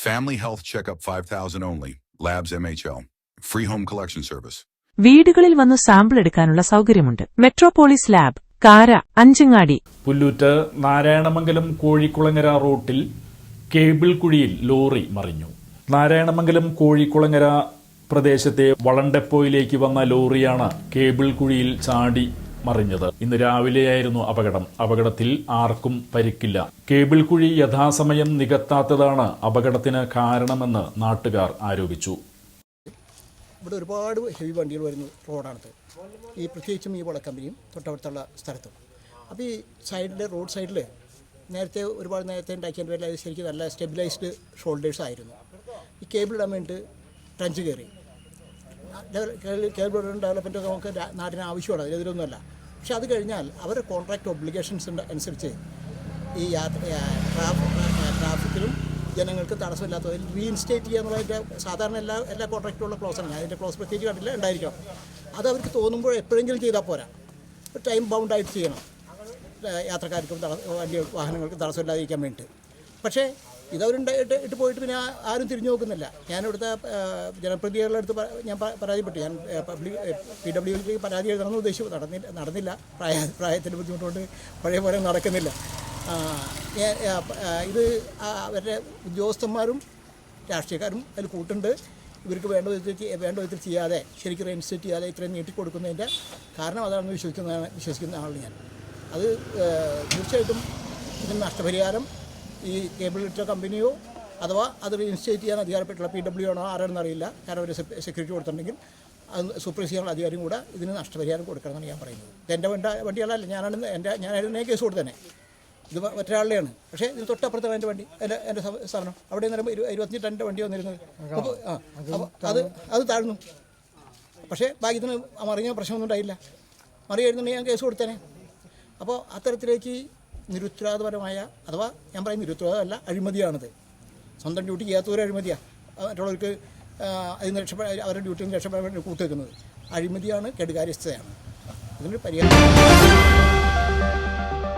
Family health checkup 5000 only. Labs MHL. Free home collection service. വീടുകളിൽ വന്ന് sample എടുക്കാനുള്ള സൗകര്യമുണ്ട് മെട്രോപോളിസ് ലാബ് കാര അഞ്ചങ്ങാടി പുല്ലൂറ്റ് നാരായണമംഗലം കോഴിക്കുളങ്ങര റൂട്ടിൽ കേബിൾ കുഴിയിൽ ലോറി മറിഞ്ഞു നാരായണമംഗലം കോഴിക്കുളങ്ങര പ്രദേശത്തെ വളണ്ടപ്പോയിലേക്ക് വന്ന ലോറിയാണ് കേബിൾ കുഴിയിൽ ചാടി മറിഞ്ഞത്. ഇന്ന് രാവിലെയായിരുന്നു അപകടം. അപകടത്തിൽ ആർക്കും പരിക്കില്ല. കേബിൾ കുഴി യഥാസമയം നികത്താത്തതാണ് അപകടത്തിന് കാരണമെന്ന് നാട്ടുകാർ ആരോപിച്ചു. ഇവിടെ ഒരുപാട് ഹെവി വണ്ടികൾ വരുന്ന റോഡാണത്. ഈ പ്രത്യേകിച്ചും ഈ വളക്കമ്പനിയും തൊട്ടടുത്തുള്ള സ്ഥലത്തും. അപ്പോൾ ഈ സൈഡിൽ റോഡ് സൈഡിൽ നേരത്തെ ഒരുപാട് നേരത്തെ ഉണ്ടാക്കിയതിന്റെ പേരിൽ അത് ശരിക്കും നല്ല സ്റ്റെബിലൈസ്ഡ് ഷോൾഡേഴ്സ് ആയിരുന്നു ഈ കേബിൾ ഇടാൻ വേണ്ടിയിട്ട് ട്രഞ്ച് കയറി. കേബിൾ ഡെവലപ്മെന്റ് നമുക്ക് നാടിന് ആവശ്യമാണ്. അതിനെതിരൊന്നുമല്ല. പക്ഷെ അത് കഴിഞ്ഞാൽ അവരുടെ കോൺട്രാക്ട് ഒബ്ലിഗേഷൻസ് അനുസരിച്ച് ഈ ട്രാഫിക്കിലും ജനങ്ങൾക്ക് തടസ്സമില്ലാത്തതിൽ റീഇൻസ്റ്റേറ്റ് ചെയ്യുക എന്നുള്ളതിന്റെ സാധാരണ എല്ലാ എല്ലാ കോൺട്രാക്റ്റുള്ള ക്ലോസ് ആണ് അതിന്റെ ക്ലോസ് പ്രത്യേകിച്ച് കണ്ടില്ല ഉണ്ടായിരിക്കണം. അത് അവർക്ക് തോന്നുമ്പോൾ എപ്പോഴെങ്കിലും ചെയ്താൽ പോരാ. ടൈം ബൗണ്ടായിട്ട് ചെയ്യണം. യാത്രക്കാർക്കും തടസ്സം വണ്ടി വാഹനങ്ങൾക്കും തടസ്സമില്ലാതിരിക്കാൻ വേണ്ടിയിട്ട്. പക്ഷേ ഇതവരുണ്ടായിട്ട് ഇട്ട് പോയിട്ട് പിന്നെ ആരും തിരിഞ്ഞു നോക്കുന്നില്ല. ഞാൻ ഇവിടുത്തെ ജനപ്രതിനിധികളുടെ അടുത്ത് ഞാൻ പരാതിപ്പെട്ടു. ഞാൻ പി ഡബ്ല്യുക്ക് പരാതി എഴുതണമെന്ന് ഉദ്ദേശിച്ചു. നടന്നില്ല നടന്നില്ല. പ്രായ പ്രായത്തിന്റെ ബുദ്ധിമുട്ടുകൊണ്ട് പഴയ പോലെ നടക്കുന്നില്ല. ഇത് അവരുടെ ഉദ്യോഗസ്ഥന്മാരും രാഷ്ട്രീയക്കാരും അതിൽ കൂട്ടുണ്ട്. ഇവർക്ക് വേണ്ട വിധത്തിൽ വേണ്ട വിധത്തിൽ ചെയ്യാതെ ശരിക്കും റെയിൻസ്റ്റേറ്റ് ചെയ്യാതെ ഇത്രയും നീട്ടിക്കൊടുക്കുന്നതിന്റെ കാരണം അതാണെന്ന് വിശ്വസിക്കുന്നതാണ് വിശ്വസിക്കുന്ന ആളാണ് ഞാൻ. അത് തീർച്ചയായിട്ടും ഇതിന് നഷ്ടപരിഹാരം ഈ കേബിൾ ഇട്ട കമ്പനിയോ അഥവാ അത് റീഇൻസ്റ്റേറ്റ് ചെയ്യാൻ അധികാരപ്പെട്ടുള്ള പി ഡബ്ല്യു ആണോ ആരാണെന്ന് അറിയില്ല. കാരണം അവർ സെക്യൂരിറ്റി കൊടുത്തിട്ടുണ്ടെങ്കിൽ അത് സൂപ്പർവൈസ് ചെയ്യാനുള്ള അധികാരം കൂടെ ഇതിന് നഷ്ടപരിഹാരം കൊടുക്കണമെന്നാണ് ഞാൻ പറയുന്നത്. ഇത് എന്റെ വണ്ട വണ്ടികളല്ല ഞാനാണ് എന്റെ ഞാനായിരുന്നു കേസ് കൊടുത്തന്നെ. ഇത് മറ്റൊരാളുടെയാണ്. പക്ഷേ ഇതിന് തൊട്ടപ്പുറത്താണ് എന്റെ വണ്ടി എന്റെ എന്റെ സ്ഥാ- സ്ഥാപനം അവിടെ നിന്ന് ഇരു ഇരുപത്തഞ്ച് ടണ്ണിന്റെ വണ്ടി വന്നിരുന്നത്. അപ്പോൾ ആ അപ്പോൾ അത് അത് താഴ്ന്നു. പക്ഷേ ഭാഗ്യത്തിന് മറിഞ്ഞ പ്രശ്നമൊന്നും ഉണ്ടായില്ല. മറിയായിരുന്നുണ്ടെങ്കിൽ ഞാൻ കേസ് കൊടുത്തേനെ അപ്പോൾ അത്തരത്തിലേക്ക് നിരുത്തരവാദപരമായ അഥവാ ഞാൻ പറയുന്ന നിരുത്തരവാദമല്ല അഴിമതിയാണിത്. സ്വന്തം ഡ്യൂട്ടി ചെയ്യാത്തവരും അഴിമതിയാണ് മറ്റുള്ളവർക്ക് അതിന് രക്ഷപ്പെടാൻ അവരുടെ ഡ്യൂട്ടിയിൽ നിന്ന് രക്ഷപ്പെടാൻ വേണ്ടി കൂട്ടുവെക്കുന്നത്. അഴിമതിയാണ് കെടുകാര്യസ്ഥതയാണ്. ഇതിനൊരു പരിഹാരം